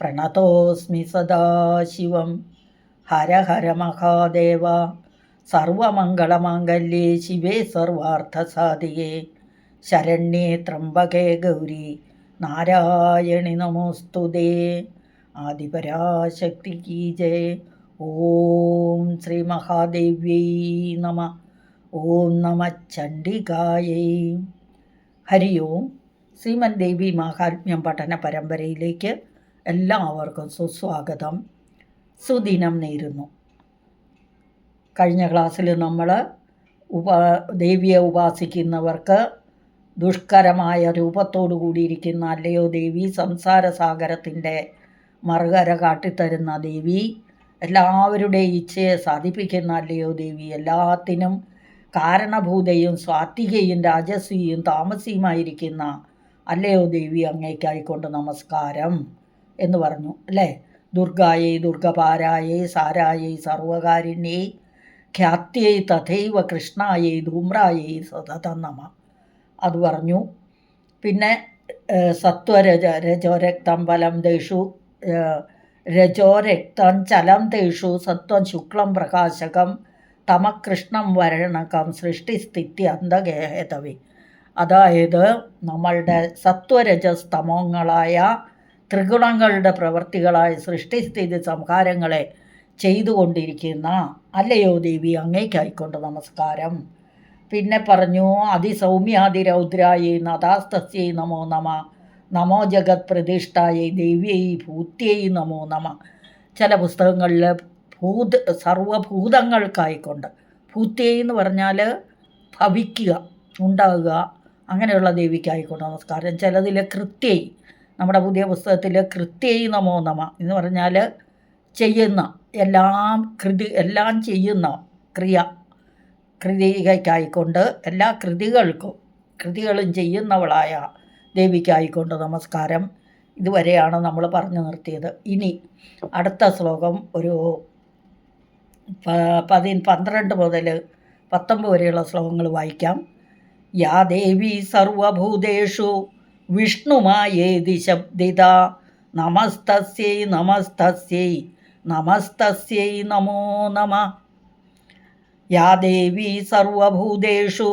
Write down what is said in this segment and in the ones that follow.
പ്രണതോസ്മി സദാശിവം ഹര ഹര മഹാദേവ. സർവമംഗളമാംഗല്യേ ശിവേ സർവാർത്ഥസാധികേ. ശരണ്യേ ത്രംബകേ ഗൗരി. നാരായണി നമോസ്തുതേ ആദിപരാശക്തി കീ ജയ. ഓം ശ്രീ മഹാദേവ്യൈ നമ. ഓം നമ ചണ്ഡികായൈ. ഹരി ഓം ശ്രീമൻ ദേവി മഹാത്മ്യം പഠന പരമ്പരയിലേക്ക് എല്ലാവർക്കും സുസ്വാഗതം. സുദിനം നേരുന്നു. കഴിഞ്ഞ ക്ലാസ്സിൽ നമ്മൾ ഉപ ദേവിയെ ഉപാസിക്കുന്നവർക്ക് ദുഷ്കരമായ രൂപത്തോടു കൂടിയിരിക്കുന്ന അല്ലയോ ദേവി സംസാര സാഗരത്തിന്റെ മറുകര കാട്ടിത്തരുന്ന ദേവി എല്ലാവരുടെ ഇച്ഛയെ സാധിപ്പിക്കുന്ന അല്ലയോ ദേവി എല്ലാത്തിനും കാരണഭൂതയും സ്വാത്വികയും രാജസ്വിയും താമസിയുമായിരിക്കുന്ന അല്ലയോ ദേവി അങ്ങേക്കായിക്കൊണ്ട് നമസ്കാരം. എന്ന് പറഞ്ഞു അല്ലേ? ദുർഗായേ ദുർഗപാരായേ സാരായേ സർവകാരിണ്യേ ഖ്യാത്യേ തഥൈവ കൃഷ്ണായേ ധൂമ്രായേ സതതം നമ അത് പറഞ്ഞു. പിന്നെ സത്വരജ രജോരക്തം ബലം ദേഷു രജോരക്തം ചലം തേഷു സത്വം ശുക്ലം പ്രകാശകം തമകൃഷ്ണം വരണകം സൃഷ്ടിസ്ഥിതി അന്തഗേഹതവി അതായത് നമ്മളുടെ സത്വരജസ്തമോങ്ങളായ ത്രിഗുണങ്ങളുടെ പ്രവർത്തികളായ സൃഷ്ടിസ്ഥിതി സംഹാരങ്ങളെ ചെയ്തുകൊണ്ടിരിക്കുന്ന അല്ലയോ ദേവി അങ്ങേക്കായിക്കൊണ്ട് നമസ്കാരം. പിന്നെ പറഞ്ഞു അതിസൗമ്യാതിരൗദ്രായി നദാസ്തസ്യൈ നമോ നമ നമോ ജഗത് പ്രതിഷ്ഠായി ദേവ്യൈ ഭൂത്യൈ നമോ നമ. ചില പുസ്തകങ്ങളിൽ ഭൂത് സർവഭൂതങ്ങൾക്കായിക്കൊണ്ട് ഭൂത്യൈ എന്ന് പറഞ്ഞാൽ ഭവിക്കുക ഉണ്ടാകുക അങ്ങനെയുള്ള ദേവിക്കായിക്കൊണ്ട് നമസ്കാരം. ചിലതിലെ കൃത്യൈ നമ്മുടെ പുതിയ പുസ്തകത്തിൽ കൃത്യൈ നമോ നമ എന്ന് പറഞ്ഞാൽ ചെയ്യുന്ന എല്ലാം കൃതി എല്ലാം ചെയ്യുന്ന ക്രിയ കൃതികയ്ക്കായിക്കൊണ്ട് എല്ലാ കൃതികൾക്കും കൃതികളും ചെയ്യുന്നവളായ ദേവിക്കായിക്കൊണ്ട് നമസ്കാരം. ഇതുവരെയാണ് നമ്മൾ പറഞ്ഞു നിർത്തിയത്. ഇനി അടുത്ത ശ്ലോകം ഒരു പതി പന്ത്രണ്ട് മുതൽ പത്തൊമ്പത് വരെയുള്ള ശ്ലോകങ്ങൾ വായിക്കാം. യാ ദേവി സർവഭൂതേഷു വിഷ്ണുമായേതി ശബ്ദിത. നമസ്തസ്യൈ നമസ്തസ്യൈ നമസ്തസ്യൈ നമോ നമ. യാ ദേവി സർവഭൂതേഷു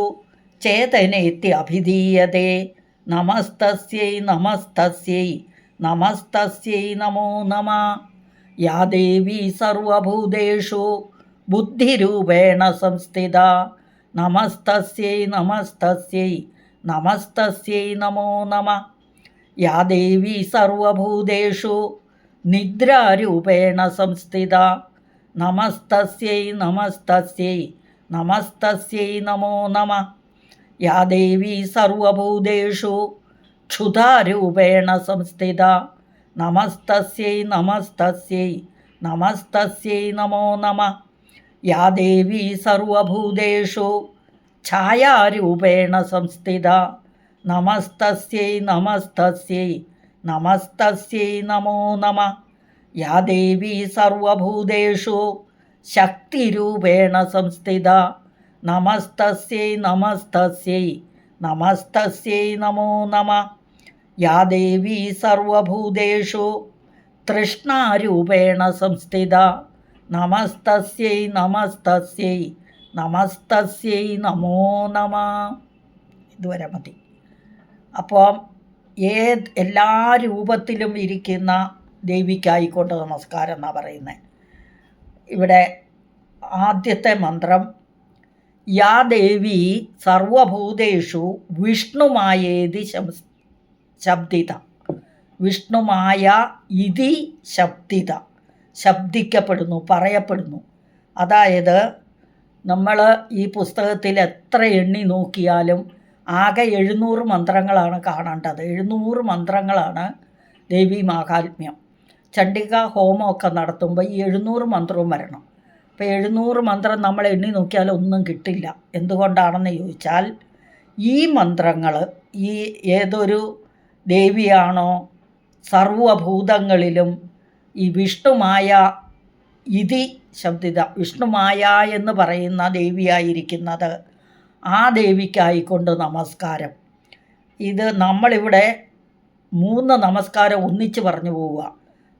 ചേതനേത്യഭിധീയത്തെ നമസ്തസ്യൈ നമസ്തസ്യൈ നമസ്തസ്യൈ നമോ നമ. യാ ദേവി സർവഭൂതേഷു ബുദ്ധിരൂപേണ സംസ്ഥിത. നമസ്തസ്യൈ നമസ്തസ്യൈ നമസ്തസ്യൈ നമോ നമ. യാ ദേവി സർവഭൂതേഷു നിദ്രാരൂപേണ സംസ്ഥിത. നമസ്തസ്യൈ നമസ്തസ്യൈ നമസ്തസ്യൈ നമോ നമ. യാ ദേവി സർവഭൂതേഷു ക്ഷുതാരൂപേണ സംസ്ഥിത. നമസ്തസ്യൈ നമസ്തസ്യൈ നമസ്തസ്യൈ നമോ നമ. യാ ദേവി സർവഭൂതേഷു ഛായാരൂപേണ സംസ്ഥിത. നമസ്തസ്യൈ നമസ്തസ്യൈ നമസ്തസ്യൈ നമോ നമ. യാ ദേവി സർവഭൂതേഷു ശക്തിരൂപേണ സംസ്ഥിത. നമസ്തസ്യൈ നമസ്തസ്യൈ നമസ്തസ്യൈ നമോ നമ. യാ ദേവി സർവഭൂതേഷു തൃഷ്ണാരൂപേണ സംസ്ഥിത. നമസ്തസ്യൈ നമസ്തസ്യൈ നമസ്തസ്യൈ നമോ നമ. ഇതുവരെ മതി. അപ്പം ഏത് എല്ലാ രൂപത്തിലും ഇരിക്കുന്ന ദേവിക്കായിക്കൊണ്ട് നമസ്കാരം എന്നാണ് പറയുന്നത് ഇവിടെ ആദ്യത്തെ മന്ത്രം യാ ദേവി സർവഭൂതേഷു വിഷ്ണുമായേതി ശബ്ദിത. വിഷ്ണുമായ ഇതി ശബ്ദിത. ശബ്ദിക്കപ്പെടുന്നു പറയപ്പെടുന്നു. അതായത് നമ്മൾ ഈ പുസ്തകത്തിൽ എത്ര എണ്ണി നോക്കിയാലും ആകെ എഴുന്നൂറ് മന്ത്രങ്ങളാണ് കാണേണ്ടത്. എഴുന്നൂറ് മന്ത്രങ്ങളാണ് ദേവി മാഹാത്മ്യം. ചണ്ഡിക ഹോമമൊക്കെ നടത്തുമ്പോൾ ഈ എഴുന്നൂറ് മന്ത്രവും വരണം. അപ്പോൾ എഴുന്നൂറ് മന്ത്രം നമ്മൾ എണ്ണി നോക്കിയാൽ ഒന്നും കിട്ടില്ല. എന്തുകൊണ്ടാണെന്ന് ചോദിച്ചാൽ ഈ മന്ത്രങ്ങൾ ഈ ഏതൊരു ദേവിയാണോ സർവഭൂതങ്ങളിലും ഈ വിഷ്ണുമായ ഇതി ശബ്ദിത വിഷ്ണുമായ എന്ന് പറയുന്ന ദേവിയായിരിക്കുന്നത്. ആ ദേവിക്കായിക്കൊണ്ട് നമസ്കാരം. ഇത് നമ്മളിവിടെ മൂന്ന് നമസ്കാരം ഒന്നിച്ച് പറഞ്ഞു പോവുക.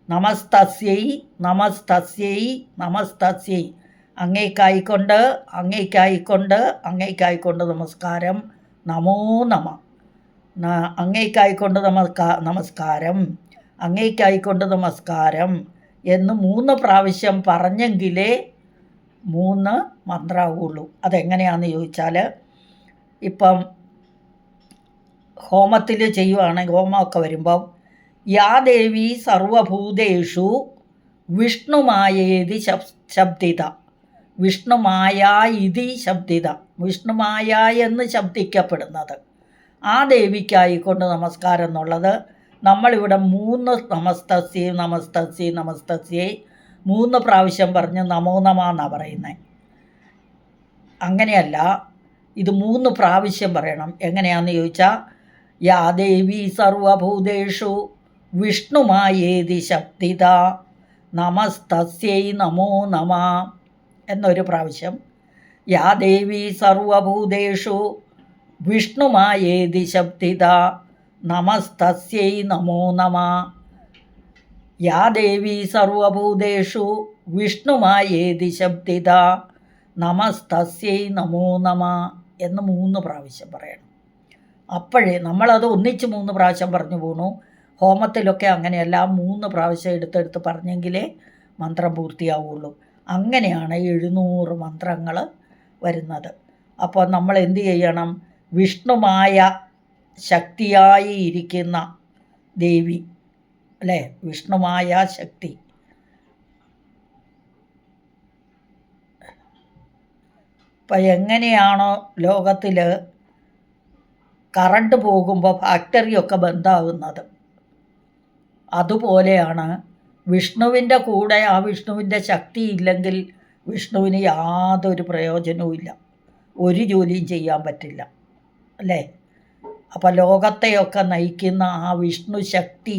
നമസ്തസ്യൈ നമസ്തസ്യൈ നമസ്തസ്യൈ. അങ്ങേക്കായിക്കൊണ്ട് അങ്ങേക്കായിക്കൊണ്ട് അങ്ങേക്കായിക്കൊണ്ട് നമസ്കാരം. നമോ നമ. അങ്ങേക്കായിക്കൊണ്ട് നമസ്കാ നമസ്കാരം. അങ്ങേക്കായിക്കൊണ്ട് നമസ്കാരം. എന്ന് മൂന്ന് പ്രാവശ്യം പറഞ്ഞെങ്കിലേ മൂന്ന് മന്ത്രമാവുള്ളൂ അതെങ്ങനെയാണെന്ന് ചോദിച്ചാൽ ഇപ്പം ഹോമത്തിൽ ചെയ്യുവാണെങ്കിൽ ഹോമമൊക്കെ വരുമ്പം യാ ദേവി സർവഭൂതേഷു വിഷ്ണുമായേതി ശബ് ശബ്ദിത. വിഷ്ണുമായ ഇതി ശബ്ദിത. വിഷ്ണുമായ എന്ന് ശബ്ദിക്കപ്പെടുന്നത്. ആ ദേവിക്കായിക്കൊണ്ട് നമസ്കാരം എന്നുള്ളത് നമ്മളിവിടെ മൂന്ന് നമസ്തസ്യേ നമസ്തസ്യേ നമസ്തസ്യേ മൂന്ന് പ്രാവശ്യം പറഞ്ഞ് നമോ നമ എന്നാണ് പറയുന്നത് അങ്ങനെയല്ല ഇത് മൂന്ന് പ്രാവശ്യം പറയണം. എങ്ങനെയാണെന്ന് ചോദിച്ചാൽ യാ ദേവി സർവഭൂതേഷു വിഷ്ണുമായേതി ശക്തിത നമസ്തസ്യൈ നമോ നമ എന്നൊരു പ്രാവശ്യം. യാ ദേവി സർവഭൂതേഷു വിഷ്ണുമായേതി ശബ്ദിത നമസ്തസ്യൈ നമോ നമ. യാ ദേവി സർവഭൂതേഷു വിഷ്ണുമായേതി ശബ്ദിത നമസ്തസ്യൈ നമോ നമ എന്ന് മൂന്ന് പ്രാവശ്യം പറയണം. അപ്പോഴേ നമ്മളത് ഒന്നിച്ച് മൂന്ന് പ്രാവശ്യം പറഞ്ഞു പോണു. ഹോമത്തിലൊക്കെ അങ്ങനെയല്ല മൂന്ന് പ്രാവശ്യം എടുത്തെടുത്ത് പറഞ്ഞെങ്കിലേ മന്ത്രം പൂർത്തിയാവുള്ളൂ. അങ്ങനെയാണ് എഴുന്നൂറ് മന്ത്രങ്ങൾ വരുന്നത്. അപ്പോൾ നമ്മൾ എന്ത് ചെയ്യണം? വിഷ്ണുമായ ശക്തിയായി ഇരിക്കുന്ന ദേവി അല്ലേ? വിഷ്ണുമായ ശക്തി. ഇപ്പം എങ്ങനെയാണോ ലോകത്തിൽ കറണ്ട് പോകുമ്പോൾ ഫാക്ടറിയൊക്കെ ബന്ധാവുന്നത്. അതുപോലെയാണ് വിഷ്ണുവിന്റെ കൂടെ ആ വിഷ്ണുവിന്റെ ശക്തി ഇല്ലെങ്കിൽ വിഷ്ണുവിന് യാതൊരു പ്രയോജനവും ഇല്ല ഒരു ജോലിയും ചെയ്യാൻ പറ്റില്ല. അല്ലേ? അപ്പോൾ ലോകത്തെയൊക്കെ നയിക്കുന്ന ആ വിഷ്ണു ശക്തി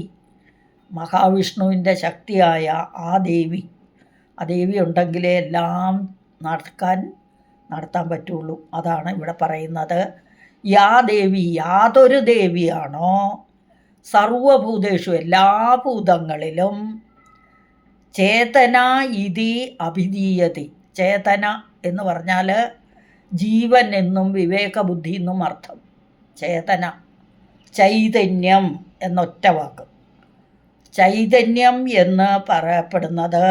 മഹാവിഷ്ണുവിന്റെ ശക്തിയായ ആ ദേവി ആ ദേവി ഉണ്ടെങ്കിലേ എല്ലാം നടക്കാൻ നടത്താൻ പറ്റുള്ളൂ. അതാണ് ഇവിടെ പറയുന്നത്. യാ ദേവി യാതൊരു ദേവിയാണോ? സർവഭൂതേഷു എല്ലാ ഭൂതങ്ങളിലും ചേതന ഇതി അഭിധീയതി ചേതന എന്ന് പറഞ്ഞാൽ ജീവൻ എന്നും വിവേകബുദ്ധി എന്നും അർത്ഥം. ചേതന. ചൈതന്യം എന്നൊറ്റ വാക്ക്. ചൈതന്യം എന്ന് പറയപ്പെടുന്നത്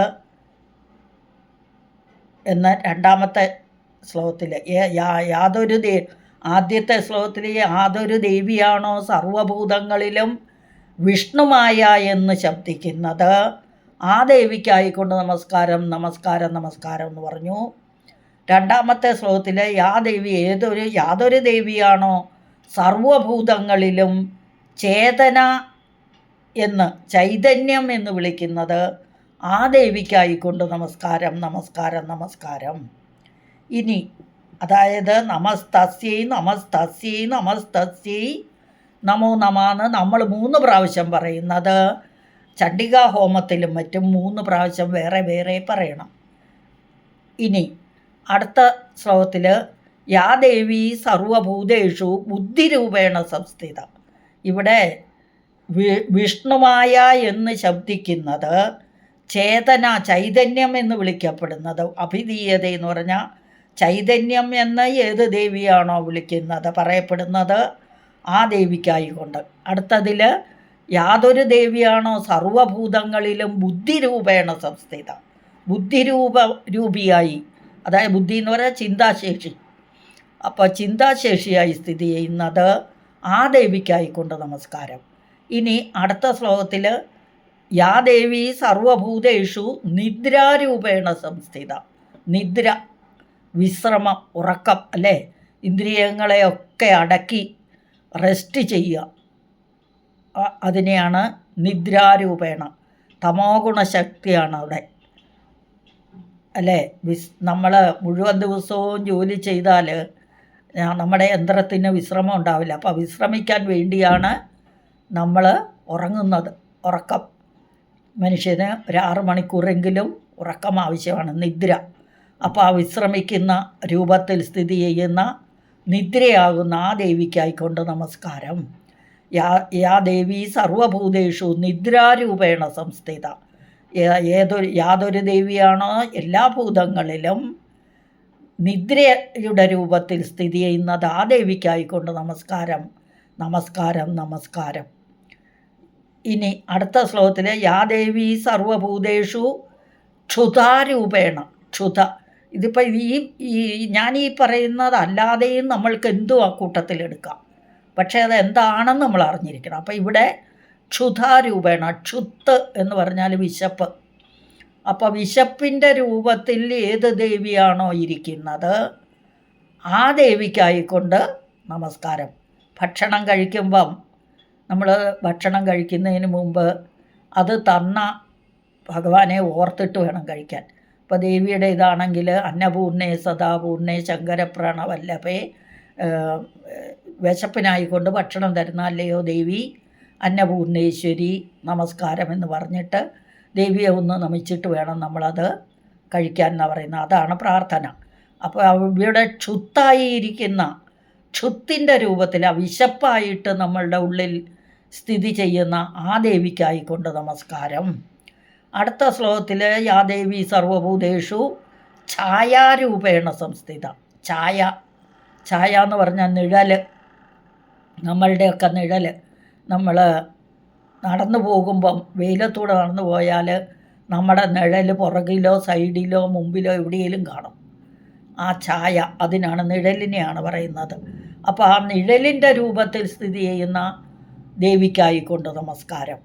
എന്ന രണ്ടാമത്തെ ശ്ലോകത്തിൽ യാതൊരു ദേ ആദ്യത്തെ ശ്ലോകത്തിൽ യാതൊരു ദേവിയാണോ സർവഭൂതങ്ങളിലും വിഷ്ണുമായ എന്ന് ശബ്ദിക്കുന്നത്? ആ ദേവിക്കായിക്കൊണ്ട് നമസ്കാരം നമസ്കാരം നമസ്കാരം എന്ന് പറഞ്ഞു. രണ്ടാമത്തെ ശ്ലോകത്തിൽ യാ ദേവി ഏതൊരു യാതൊരു ദേവിയാണോ സർവഭൂതങ്ങളിലും ചേതന എന്ന് ചൈതന്യം എന്ന് വിളിക്കുന്നത് ആ ദേവിക്കായിക്കൊണ്ട് നമസ്കാരം നമസ്കാരം നമസ്കാരം. ഇനി അതായത് നമസ്തസ്യൈ നമസ്തസ്യൈ നമസ്തസ്യൈ നമോ നമാന്ന് നമ്മൾ മൂന്ന് പ്രാവശ്യം പറയുന്നത്. ചണ്ഡികാ ഹോമത്തിലും മറ്റും മൂന്ന് പ്രാവശ്യം വേറെ വേറെ പറയണം. ഇനി അടുത്ത ശ്ലോകത്തിൽ യാ ദേവി സർവഭൂതേഷു ബുദ്ധിരൂപേണ സംസ്ഥിത. ഇവിടെ വി- വിഷ്ണുമായ എന്ന് ശബ്ദിക്കുന്നത് ചേതന ചൈതന്യം എന്ന് വിളിക്കപ്പെടുന്നത്. അഭിധീയത എന്ന് പറഞ്ഞാൽ ചൈതന്യം എന്ന് ഏത് ദേവിയാണോ വിളിക്കുന്നത് പറയപ്പെടുന്നത് ആ ദേവിക്കായിക്കൊണ്ട്. അടുത്തതിൽ യാതൊരു ദേവിയാണോ സർവഭൂതങ്ങളിലും ബുദ്ധിരൂപേണ സംസ്ഥിത. ബുദ്ധിരൂപ രൂപിയായി അതായത് ബുദ്ധി എന്ന് പറഞ്ഞാൽ ചിന്താശേഷി. അപ്പോൾ ചിന്താശേഷിയായി സ്ഥിതി ചെയ്യുന്നത് ആ ദേവിക്കായിക്കൊണ്ട് നമസ്കാരം. ഇനി അടുത്ത ശ്ലോകത്തിൽ യാ ദേവി സർവഭൂതേഷു നിദ്രാരൂപേണ സംസ്ഥിത. നിദ്ര വിശ്രമം ഉറക്കം അല്ലേ? ഇന്ദ്രിയങ്ങളെയൊക്കെ അടക്കി റെസ്റ്റ് ചെയ്യുക. അതിനെയാണ് നിദ്രാരൂപേണ. തമോ ഗുണശക്തിയാണ് അവിടെ. അല്ലേ? വിസ് നമ്മൾ മുഴുവൻ ദിവസവും ജോലി ചെയ്താൽ നമ്മുടെ യന്ത്രത്തിന് വിശ്രമം ഉണ്ടാവില്ല. അപ്പോൾ വിശ്രമിക്കാൻ വേണ്ടിയാണ് നമ്മൾ ഉറങ്ങുന്നത്. ഉറക്കം. മനുഷ്യന് ഒരു ആറ് മണിക്കൂറെങ്കിലും ഉറക്കം ആവശ്യമാണ്. നിദ്ര. അപ്പോൾ ആ വിശ്രമിക്കുന്ന രൂപത്തിൽ സ്ഥിതി ചെയ്യുന്ന നിദ്രയാകുന്ന ആ ദേവിക്കായിക്കൊണ്ട് നമസ്കാരം. യാ യാ ദേവി സർവഭൂതേഷു നിദ്രാരൂപേണ സംസ്ഥിത. ഏതൊരു യാതൊരു ദേവിയാണോ എല്ലാ ഭൂതങ്ങളിലും നിദ്രയുടെ രൂപത്തിൽ സ്ഥിതി ചെയ്യുന്ന ആ ദേവിക്കായിക്കൊണ്ട് നമസ്കാരം നമസ്കാരം നമസ്കാരം. ഇനി അടുത്ത ശ്ലോകത്തിൽ യാ ദേവി സർവഭൂതേഷു ക്ഷുതാരൂപേണ ക്ഷുത. ഇതിപ്പോൾ ഈ ഈ ഞാൻ ഈ പറയുന്നത് അല്ലാതെയും നമ്മൾക്ക് എന്തും ആ കൂട്ടത്തിലെടുക്കാം പക്ഷേ അത് എന്താണെന്ന് നമ്മൾ അറിഞ്ഞിരിക്കണം. അപ്പോൾ ഇവിടെ ക്ഷുതാരൂപേണ ക്ഷുത്ത് എന്ന് പറഞ്ഞാൽ വിശപ്പ്. അപ്പോൾ വിശപ്പിന്റെ രൂപത്തിൽ ഏത് ദേവിയാണോ ഇരിക്കുന്നത്? ആ ദേവിക്കായിക്കൊണ്ട് നമസ്കാരം. ഭക്ഷണം കഴിക്കുമ്പം നമ്മൾ ഭക്ഷണം കഴിക്കുന്നതിന് മുമ്പ് അത് തന്ന ഭഗവാനെ ഓർത്തിട്ട് വേണം കഴിക്കാൻ. ഇപ്പോൾ ദേവിയുടെ ഇതാണെങ്കിൽ അന്നപൂർണേ സദാപൂർണേ ശങ്കരപ്രണവല്ലഭേ വിശപ്പിനായിക്കൊണ്ട് ഭക്ഷണം തരുന്ന അല്ലയോ ദേവി? അന്നപൂർണേശ്വരി നമസ്കാരം എന്ന് പറഞ്ഞിട്ട് ദേവിയെ ഒന്ന് നമിച്ചിട്ട് വേണം നമ്മളത് കഴിക്കാൻ എന്ന് പറയുന്നത്. അതാണ് പ്രാർത്ഥന. അപ്പോൾ ഇവിടെ ക്ഷുത്തായിരിക്കുന്ന ക്ഷുത്തിന്റെ രൂപത്തിൽ ആ വിശപ്പായിട്ട് നമ്മളുടെ ഉള്ളിൽ സ്ഥിതി ചെയ്യുന്ന ആ ദേവിക്കായിക്കൊണ്ട് നമസ്കാരം. അടുത്ത ശ്ലോകത്തിൽ യാ ദേവി സർവഭൂതേഷു ഛായാരൂപേണ സംസ്ഥിത. ഛായ. ഛായ എന്ന് പറഞ്ഞാൽ നിഴൽ നമ്മളുടെയൊക്കെ നിഴൽ നമ്മൾ നടന്നു പോകുമ്പം വെയിലത്തൂടെ നടന്നു പോയാൽ നമ്മുടെ നിഴൽ പുറകിലോ സൈഡിലോ മുമ്പിലോ എവിടെയെങ്കിലും കാണും. ആ ഛായ അതിനാണ് നിഴലിനെയാണ് പറയുന്നത്. അപ്പോൾ ആ നിഴലിന്റെ രൂപത്തിൽ സ്ഥിതി ചെയ്യുന്ന ദേവിക്കായിക്കൊണ്ട് നമസ്കാരം.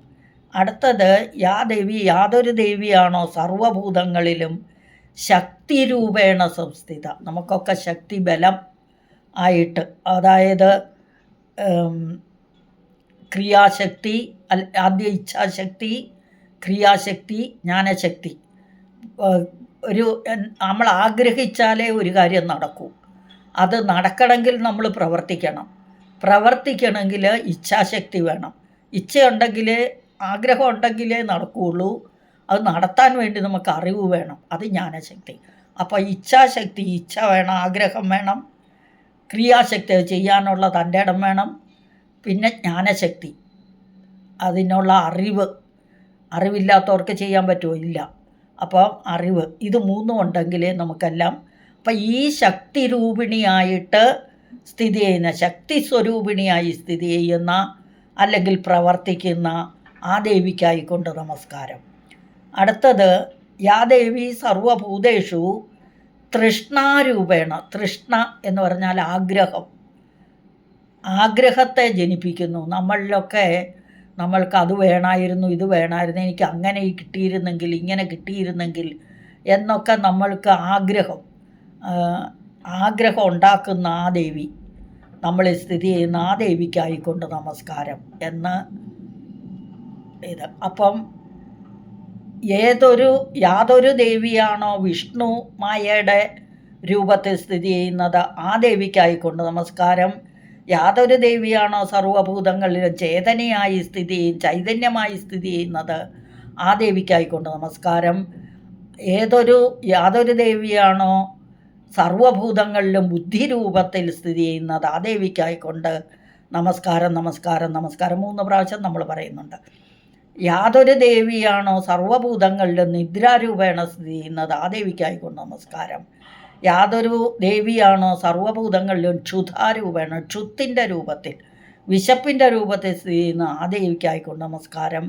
അടുത്തത് യാ ദേവി യാതൊരു ദേവിയാണോ സർവഭൂതങ്ങളിലും ശക്തി രൂപേണ സംസ്ഥിത? നമുക്കൊക്കെ ശക്തി ബലം ആയിട്ട് അതായത് ക്രിയാശക്തി ആദ്യ ഇച്ഛാശക്തി ക്രിയാശക്തി ജ്ഞാനശക്തി. ഒരു നമ്മൾ ആഗ്രഹിച്ചാലേ ഒരു കാര്യം നടക്കൂ. അത് നടക്കണമെങ്കിൽ നമ്മൾ പ്രവർത്തിക്കണം. പ്രവർത്തിക്കണമെങ്കിൽ ഇച്ഛാശക്തി വേണം. ഇച്ഛയുണ്ടെങ്കിലേ ആഗ്രഹം ഉണ്ടെങ്കിലേ നടക്കുകയുള്ളൂ. അത് നടത്താൻ വേണ്ടി നമുക്ക് അറിവ് വേണം. അത് ജ്ഞാനശക്തി. അപ്പോൾ ഇച്ഛാശക്തി ഇച്ഛ വേണം ആഗ്രഹം വേണം. ക്രിയാശക്തി ചെയ്യാനുള്ള തന്റെ ഇടം വേണം. പിന്നെ ജ്ഞാനശക്തി. അതിനുള്ള അറിവ്. അറിവില്ലാത്തവർക്ക് ചെയ്യാൻ പറ്റുമോ? ഇല്ല. അപ്പോൾ അറിവ്. ഇത് മൂന്നും ഉണ്ടെങ്കിലേ നമുക്കെല്ലാം. അപ്പം ഈ ശക്തി രൂപിണിയായിട്ട് സ്ഥിതി ചെയ്യുന്ന ശക്തി സ്വരൂപിണിയായി സ്ഥിതി ചെയ്യുന്ന അല്ലെങ്കിൽ പ്രവർത്തിക്കുന്ന ആ ദേവിക്കായിക്കൊണ്ട് നമസ്കാരം. അടുത്തത് യാ ദേവി സർവഭൂതേഷു തൃഷ്ണാരൂപേണ തൃഷ്ണ എന്ന് പറഞ്ഞാൽ ആഗ്രഹം. ആഗ്രഹത്തെ ജനിപ്പിക്കുന്നു. നമ്മളിലൊക്കെ നമ്മൾക്ക് അത് വേണമായിരുന്നു ഇത് വേണമായിരുന്നു എനിക്ക് അങ്ങനെ കിട്ടിയിരുന്നെങ്കിൽ ഇങ്ങനെ കിട്ടിയിരുന്നെങ്കിൽ എന്നൊക്കെ നമ്മൾക്ക് ആഗ്രഹം. ആഗ്രഹം ഉണ്ടാക്കുന്ന ആ ദേവി നമ്മളെ സ്ഥിതി ചെയ്യുന്ന ആ ദേവിക്കായിക്കൊണ്ട് നമസ്കാരം എന്ന് ഇത്. അപ്പം ഏതൊരു യാതൊരു ദേവിയാണോ വിഷ്ണു മായയുടെ രൂപത്തിൽ സ്ഥിതി ചെയ്യുന്നത് ആ ദേവിക്കായിക്കൊണ്ട് നമസ്കാരം യാതൊരു ദേവിയാണോ സർവഭൂതങ്ങളിലും ചേതനയായി സ്ഥിതി ചൈതന്യമായി സ്ഥിതി ചെയ്യുന്നത്? ആ ദേവിക്കായിക്കൊണ്ട് നമസ്കാരം. ഏതൊരു യാതൊരു ദേവിയാണോ സർവഭൂതങ്ങളിലും ബുദ്ധിരൂപത്തിൽ സ്ഥിതി ചെയ്യുന്നത്? ആ ദേവിക്കായിക്കൊണ്ട് നമസ്കാരം നമസ്കാരം നമസ്കാരം. മൂന്ന് പ്രാവശ്യം നമ്മൾ പറയുന്നുണ്ട്. യാതൊരു ദേവിയാണോ സർവഭൂതങ്ങളിലും നിദ്രാരൂപേണ സ്ഥിതി ചെയ്യുന്നത്? ആ ദേവിക്കായിക്കൊണ്ട് നമസ്കാരം. യാതൊരു ദേവിയാണോ സർവഭൂതങ്ങളിലും ക്ഷുധാരൂപേണ? ക്ഷുത്തിന്റെ രൂപത്തിൽ വിശപ്പിന്റെ രൂപത്തിൽ സ്ഥിതി ചെയ്യുന്ന ആ ദേവിക്കായിക്കൊണ്ട് നമസ്കാരം.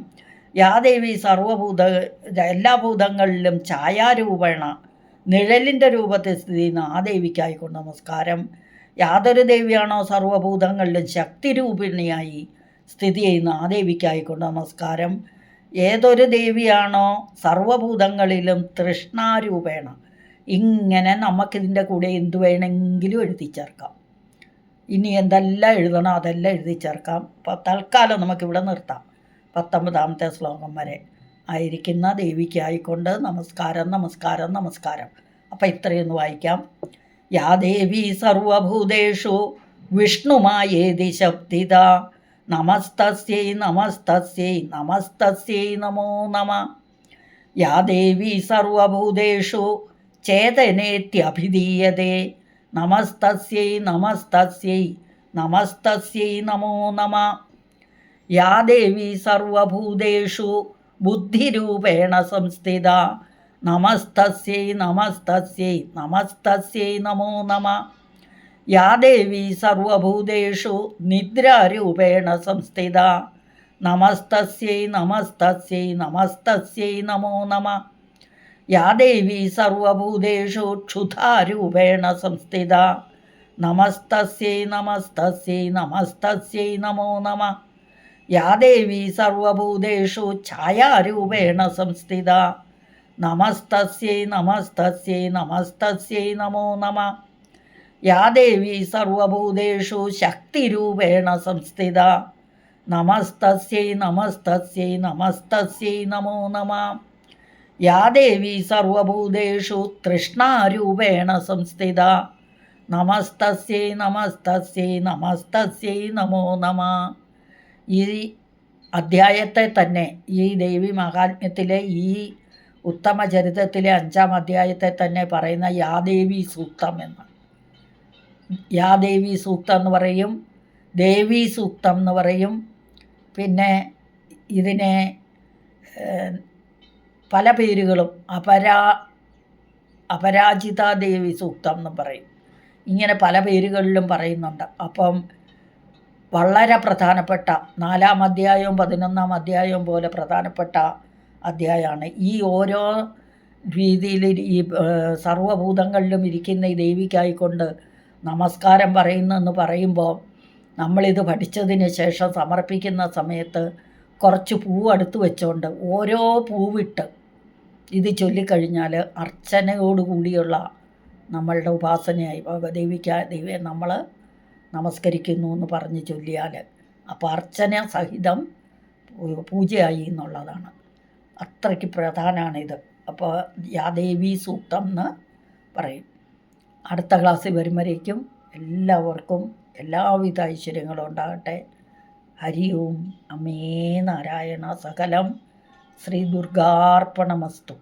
യാദേവി സർവഭൂത എല്ലാ ഭൂതങ്ങളിലും ഛായാരൂപേണ നിഴലിന്റെ രൂപത്തിൽ സ്ഥിതി ചെയ്യുന്ന ആ ദേവിക്കായിക്കൊണ്ട് നമസ്കാരം. യാതൊരു ദേവിയാണോ സർവഭൂതങ്ങളിലും ശക്തിരൂപിണിയായി സ്ഥിതി ചെയ്യുന്ന ആ ദേവിക്കായിക്കൊണ്ട് നമസ്കാരം. ഏതൊരു ദേവിയാണോ സർവഭൂതങ്ങളിലും തൃഷ്ണാരൂപേണ ഇങ്ങനെ നമുക്കിതിന്റെ കൂടെ എന്ത് വേണമെങ്കിലും എഴുതി ചേർക്കാം. ഇനി എന്തെല്ലാം എഴുതണം അതെല്ലാം എഴുതി ചേർക്കാം. തൽക്കാലം നമുക്കിവിടെ നിർത്താം. പത്തൊമ്പതാമത്തെ ശ്ലോകം വരെ. ആയിരിക്കുന്ന ദേവിക്കായിക്കൊണ്ട് നമസ്കാരം നമസ്കാരം നമസ്കാരം. അപ്പം ഇത്രയൊന്ന് വായിക്കാം. യാ ദേവി സർവഭൂതേഷു വിഷ്ണുമായേതി ശബ്ദിത നമസ്തസ്യൈ നമസ്തസ്യൈ നമസ്തസ്യൈ നമോ നമ. യാ ദേവി സർവഭൂതേഷു ചേതനേത്യഭിധീയതേ നമസ്തസ്യൈ നമസ്തസ്യൈ നമസ്തസ്യൈ നമോ നമ യാ ദേവി സർവഭൂതേഷു ബുദ്ധിരൂപേണ സംസ്ഥിത നമസ്തസ്യൈ നമസ്തസ്യൈ നമസ്തസ്യൈ നമോ നമ യാ ദേവി സർവഭൂതേഷു നിദ്രാരൂപേണ സംസ്ഥിത നമസ്തസ്യൈ നമസ്തസ്യൈ നമസ്തസ്യൈ നമോ നമ യാ ദേവി സർവഭൂതേഷു ക്ഷുധാരൂപേണ സംസ്ഥിത നമസ്തസ്യൈ നമസ്തസ്യൈ നമസ്തസ്യൈ നമോ നമ യാ ദേവി സർവഭൂതേഷു ഛായാരൂപേണ സംസ്ഥിത നമസ്തസ്യൈ നമസ്തസ്യൈ നമസ്തസ്യൈ നമോ നമ യാ ദേവി സർവഭൂതേഷു ശക്തിരൂപേണ സംസ്ഥിത നമസ്തസ്യൈ നമസ്തസ്യൈ നമസ്തസ്യൈ നമോ നമ യാ ദേവി സർവഭൂതേഷു തൃഷ്ണാരൂപേണ സംസ്ഥിത. നമസ്തസ്യൈ നമസ്തസ്യൈ നമസ്തസ്യൈ നമോ നമ. ഈ അധ്യായത്തെ തന്നെ ഈ ദേവി മഹാത്മ്യത്തിലെ ഈ ഉത്തമ ചരിത്രത്തിലെ അഞ്ചാം അധ്യായത്തെ തന്നെ പറയുന്ന യാദേവി സൂക്തം എന്ന്. യാദേവി സൂക്തം എന്ന് പറയും ദേവി സൂക്തം എന്ന് പറയും. പിന്നെ ഇതിനെ പല പേരുകളും അപരാ അപരാജിതാദേവി സൂക്തം എന്ന് പറയും. ഇങ്ങനെ പല പേരുകളിലും പറയുന്നുണ്ട്. അപ്പം വളരെ പ്രധാനപ്പെട്ട നാലാം അധ്യായവും പതിനൊന്നാം അധ്യായവും പോലെ പ്രധാനപ്പെട്ട അധ്യായമാണ് ഈ ഓരോ രീതിയിൽ ഈ സർവഭൂതങ്ങളിലും ഇരിക്കുന്ന ഈ ദേവിക്കായിക്കൊണ്ട് നമസ്കാരം പറയുന്നെന്ന് പറയുമ്പോൾ നമ്മളിത് പഠിച്ചതിന് ശേഷം സമർപ്പിക്കുന്ന സമയത്ത് കുറച്ച് പൂവ് അടുത്ത് വെച്ചുകൊണ്ട് ഓരോ പൂവിട്ട് ഇത് ചൊല്ലിക്കഴിഞ്ഞാൽ അർച്ചനയോടുകൂടിയുള്ള നമ്മളുടെ ഉപാസനയായി ദേവിക്ക ദൈവം നമ്മൾ നമസ്കരിക്കുന്നു എന്ന് പറഞ്ഞ് ചൊല്ലിയാൽ അപ്പോൾ അർച്ചന സഹിതം പൂജയായി എന്നുള്ളതാണ്. അത്രയ്ക്ക് പ്രധാനമാണിത് അപ്പോൾ യാദേവി സൂക്തം എന്ന് പറയും. അടുത്ത ക്ലാസ്സിൽ വരുമ്പോഴേക്കും എല്ലാവർക്കും എല്ലാവിധ ഐശ്വര്യങ്ങളും ഉണ്ടാകട്ടെ. ഹരി ഓം അമേ നാരായണ സകലം ശ്രീ ദുർഗാർപ്പണമസ്തു.